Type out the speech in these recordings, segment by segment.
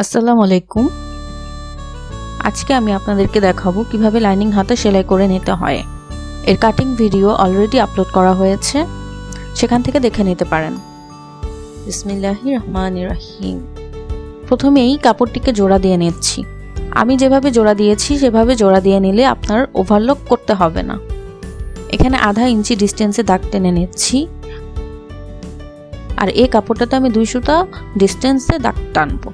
আসসালামু আলাইকুম। আজকে আমি আপনাদেরকে দেখাবো কীভাবে লাইনিং হাতে সেলাই করে নিতে হয়। এর কাটিং ভিডিও অলরেডি আপলোড করা হয়েছে। সেখান থেকে দেখে নিতে পারেন। বিসমিল্লাহি রহমান রাহিম। প্রথমেই কাপড়টিকে জোড়া দিয়ে নিচ্ছি। আমি যেভাবে জোড়া দিয়েছি, সেভাবে জোড়া দিয়ে নিলে আপনার ওভারলক করতে হবে না। এখানে আধা ইঞ্চি ডিস্টেন্সে দাগ টেনে নিচ্ছি। আর এই কাপড়টাতে আমি দুই সুতা ডিস্টেন্সে দাগ টানবো।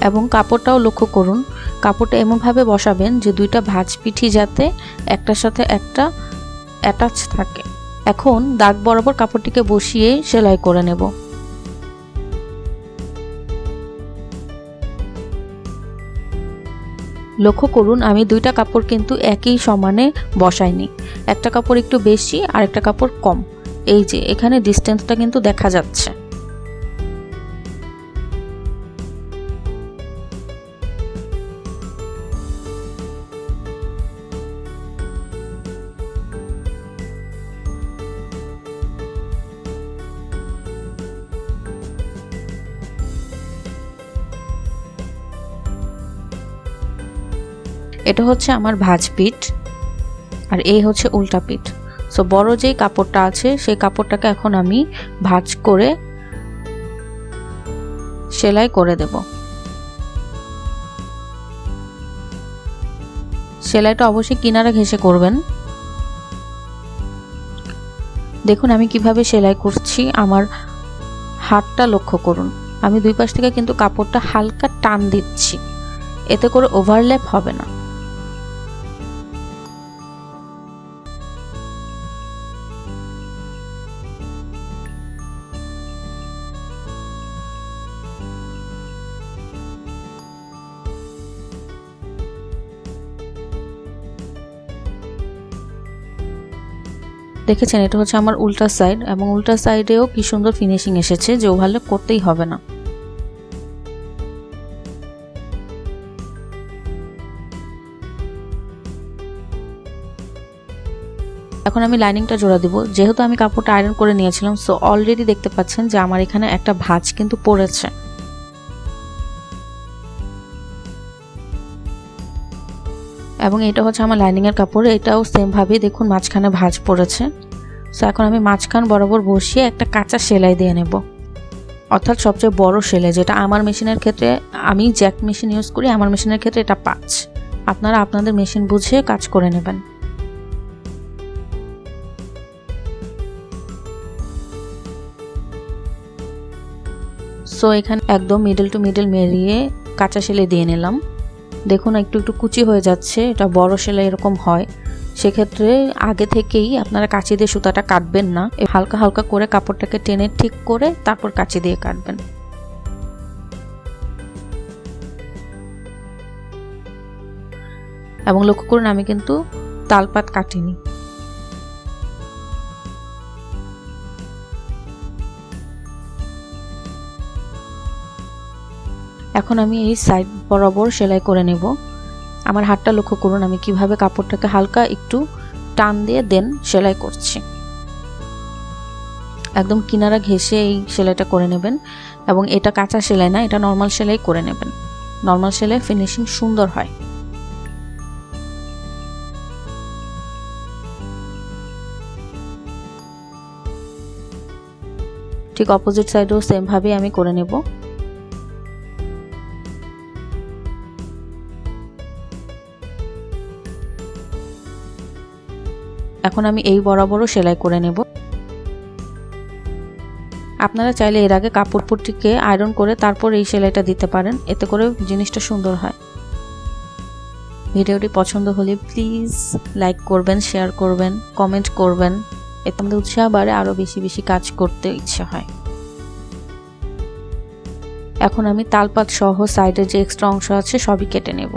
এবং কাপড়টাও লক্ষ্য করুন, কাপড়টা এমনভাবে বসাবেন যে দুইটা ভাঁজ পিঠি যাতে একটার সাথে একটা অ্যাটাচ থাকে। এখন দাগ বরাবর কাপড়টিকে বসিয়ে সেলাই করে নেব। লক্ষ্য করুন, আমি দুইটা কাপড় কিন্তু একই সমানে বসাইনি। একটা কাপড় একটু বেশি আর একটা কাপড় কম। এই যে, এখানে ডিস্টেন্সটা কিন্তু দেখা যাচ্ছে। এটা হচ্ছে আমার ভাঁজ পিঠ আর এই হচ্ছে উল্টা পিঠ। সো বড় যেই কাপড়টা আছে, সেই কাপড়টাকে এখন আমি ভাজ করে সেলাই করে দেব। সেলাইটা অবশ্যই কিনারা ঘেসে করবেন। দেখুন, আমি কীভাবে সেলাই করছি। আমার হাতটা লক্ষ্য করুন। আমি দুই পাশ থেকে কিন্তু কাপড়টা হালকা টান দিচ্ছি। এতে করে ওভারল্যাপ হবে না। দেখেছেন, এটা হচ্ছে আমার উল্টা সাইড এবং উল্টা সাইডেও কি সুন্দর ফিনিশিং এসেছে, যে ওভারল্যাপ করতেই হবে না। এখন আমি লাইনিংটা জোড়া দিব। যেহেতু আমি কাপড়টা আয়রন করে নিয়েছিলাম সো অলরেডি দেখতে পাচ্ছেন যে আমার এখানে একটা ভাঁজ কিন্তু পড়েছে। এবং এটা হচ্ছে আমার লাইনিংয়ের কাপড়। এটাও সেমভাবে দেখুন, মাঝখানে ভাঁজ পড়েছে। সো এখন আমি মাঝখান বরাবর বসিয়ে একটা কাঁচা সেলাই দিয়ে নেব। অর্থাৎ সবচেয়ে বড় সেলাই, যেটা আমার মেশিনের ক্ষেত্রে, আমি জ্যাক মেশিন ইউজ করি, আমার মেশিনের ক্ষেত্রে এটা পাঁচ। আপনারা আপনাদের মেশিন বুঝে কাজ করে নেবেন। সো এখানে একদম মিডল টু মিডল মেরিয়ে কাঁচা সেলাই দিয়ে নিলাম। দেখুন, একটু একটু কুচি হয়ে যাচ্ছে, এটা বড় সেলাই এরকম হয়। সেক্ষেত্রে আগে থেকেই আপনারা কাঁচি দিয়ে সুতাটা কাটবেন না হালকা হালকা করে কাপড়টাকে টেনে ঠিক করে তারপর কাঁচি দিয়ে কাটবেন। এবং লক্ষ্য করুন, আমি কিন্তু তালপাত কাটিনি। এখন আমি এই সাইড বরাবর সেলাই করে নেব। আমার হাতটা লক্ষ্য করুন, আমি কীভাবে কাপড়টাকে হালকা একটু টান দিয়ে দেন সেলাই করছি। একদম কিনারা ঘেসে এই সেলাইটা করে নেবেন এবং এটা কাঁচা সেলাই না, এটা নর্মাল সেলাই করে নেবেন। নর্মাল সেলাই ফিনিশিং সুন্দর হয়। ঠিক অপোজিট সাইডেও সেমভাবেই আমি করে নেব। এখন আমি এই বরাবরও সেলাই করে নেব। আপনারা চাইলে এর আগে কাপড়টিকে আয়রন করে তারপর এই সেলাইটা দিতে পারেন, এতে করে জিনিসটা সুন্দর হয়। ভিডিওটি পছন্দ হলে প্লিজ লাইক করবেন শেয়ার করবেন কমেন্ট করবেন। এতে আমাদের উৎসাহ বাড়ে, আরও বেশি বেশি কাজ করতে ইচ্ছে হয়। এখন আমি তালপাত সহ সাইডের যে এক্সট্রা অংশ আছে সবই কেটে নেব।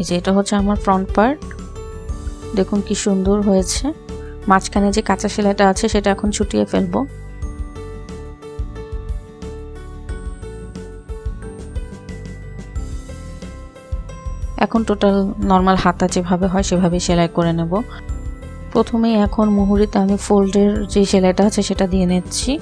এই যে এটা হচ্ছে আমার ফ্রন্ট পার্ট দেখুন কি সুন্দর হয়েছে। মাঝখানে যে কাঁচা সেলাইটা আছে, সেটা এখন ছুটিয়ে ফেলব। এখন টোটাল নর্মাল হাতা যেভাবে হয় সেভাবে সেলাই করে নেব। প্রথমেই এখন মুহুরিতে আমি ফোল্ডের যে সেলাইটা আছে, সেটা দিয়ে নিচ্ছি।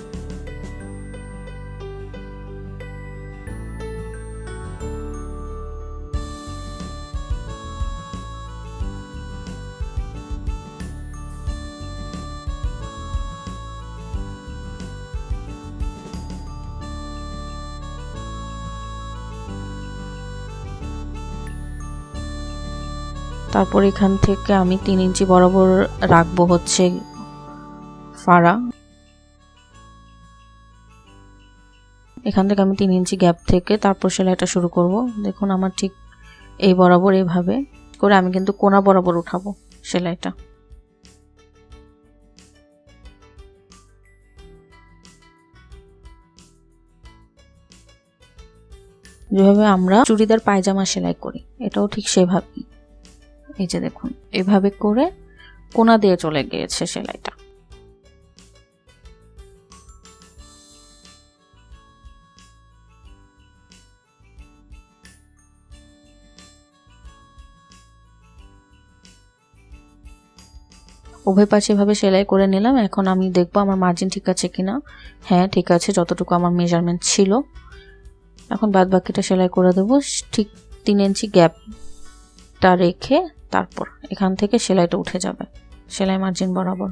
তারপর এখান থেকে আমি তিন ইঞ্চি বরাবর রাখব হচ্ছে ফাড়া। এখান থেকে আমি তিন ইঞ্চি গ্যাপ থেকে তারপর সেলাইটা শুরু করব। দেখুন আমার ঠিক এই বরাবর এইভাবে করে আমি কিন্তু কোনা বরাবর উঠাবো সেলাইটা। যেভাবে আমরা চুড়িদার পায়জামা সেলাই করি, এটাও ঠিক সেভাবেই। এই যে দেখুন, এভাবে করে কোনা দিয়ে চলে গিয়েছে সেলাইটা। উভয় পাশে এভাবে সেলাই করে নিলাম। এখন আমি দেখব আমার মার্জিন ঠিক আছে কিনা। হ্যাঁ ঠিক আছে, যতটুকু আমার মেজারমেন্ট ছিল। এখন বাদ বাকিটা সেলাই করে দেবো। ঠিক তিন ইঞ্চি গ্যাপটা রেখে তারপর এখান থেকে সেলাইটা উঠে যাবে। সেলাই মার্জিন বরাবর।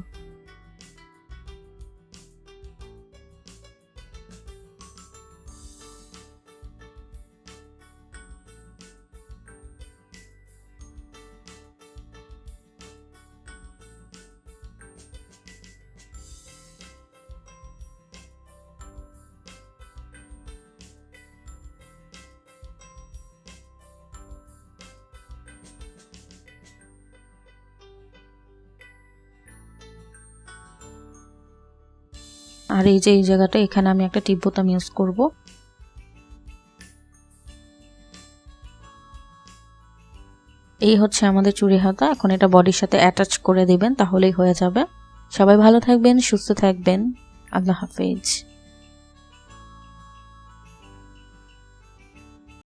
আর এই যে, এই জায়গাটা, এখানে আমি একটা টিপ বোতাম ইউজ করব। এই হচ্ছে আমাদের চুড়ি হাতা। এখন এটা বডির সাথে অ্যাটাচ করে দিবেন, তাহলেই হয়ে যাবে। সবাই ভালো থাকবেন, সুস্থ থাকবেন। আল্লাহ হাফেজ।